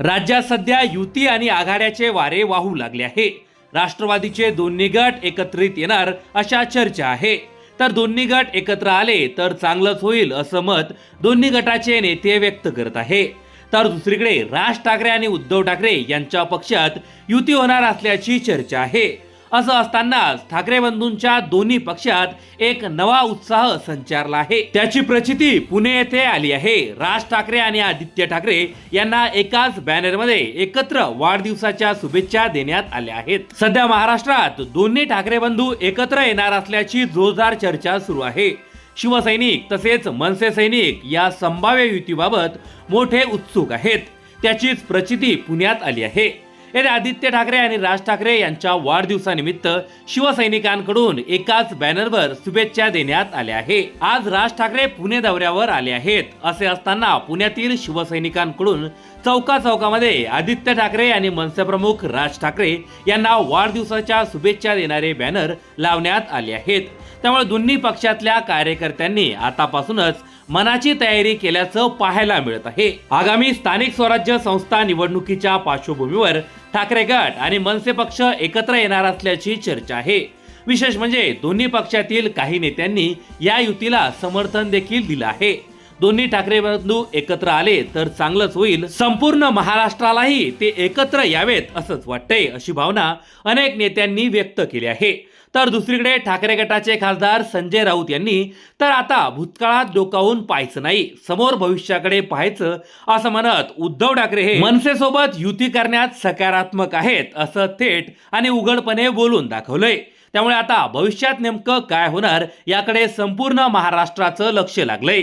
राज्यात सध्या युती आणि आघाड्याचे वारे वाहू लागले आहे. राष्ट्रवादीचे दोन्ही गट एकत्रित येणार अशा चर्चा आहे. तर दोन्ही गट एकत्र आले तर चांगलंच होईल असं मत दोन्ही गटाचे नेते व्यक्त करत आहे. तर दुसरीकडे राज ठाकरे आणि उद्धव ठाकरे यांच्या पक्षात युती होणार असल्याची चर्चा आहे. असं असतानाच ठाकरे बंधूंच्या दोन्ही पक्षात एक नवा उत्साह संचारला आहे. त्याची प्रचिती पुणे येथे आली आहे. राज ठाकरे आणि आदित्य ठाकरे यांना एकाच बॅनरमध्ये एकत्र वाढदिवसाच्या शुभेच्छा देण्यात आल्या आहेत. सध्या महाराष्ट्रात दोन्ही ठाकरे बंधू एकत्र येणार असल्याची जोरदार चर्चा सुरू आहे. शिवसैनिक तसेच मनसे सैनिक या संभाव्य युतीबाबत मोठे उत्सुक आहेत. त्याचीच प्रचिती पुण्यात आली आहे. येथे आदित्य ठाकरे आणि राज ठाकरे यांच्या वाढदिवसानिमित्त शिवसैनिकांकडून एकाच बॅनरवर शुभेच्छा देण्यात आल्या आहे आज राज ठाकरे पुणे दौऱ्यावर आले आहेत. असे असताना पुण्यातील शिवसैनिकांकडून चौका चौकामध्ये आदित्य ठाकरे आणि मनसे प्रमुख राज ठाकरे यांना वाढदिवसाच्या शुभेच्छा देणारे बॅनर लावण्यात आले आहेत. त्यामुळे दोन्ही पक्षातल्या कार्यकर्त्यांनी आतापासूनच मनाची तयारी केल्याचं पाहायला मिळत आहे. आगामी स्थानिक स्वराज्य संस्था निवडणुकीच्या पार्श्वभूमीवर ठाकरे गट आणि मनसे पक्ष एकत्र येणार असल्याची चर्चा आहे. विशेष म्हणजे दोन्ही पक्षातील काही नेत्यांनी या युतीला समर्थन देखील दिलं आहे. दोन्ही ठाकरे बंधू एकत्र आले तर चांगलंच होईल. संपूर्ण महाराष्ट्रालाही ते एकत्र यावेत असंच वाटतंय अशी भावना अनेक नेत्यांनी व्यक्त केली आहे. तर दुसरीकडे ठाकरे गटाचे खासदार संजय राऊत यांनी तर आता भूतकाळात डोकावून पाहायचं नाही समोर भविष्याकडे पाहायचं असं म्हणत उद्धव ठाकरे हे मनसेसोबत युती करण्यात सकारात्मक आहेत असं थेट आणि उघडपणे बोलून दाखवलंय. त्यामुळे आता भविष्यात नेमकं काय होणार याकडे संपूर्ण महाराष्ट्राचं लक्ष लागलंय.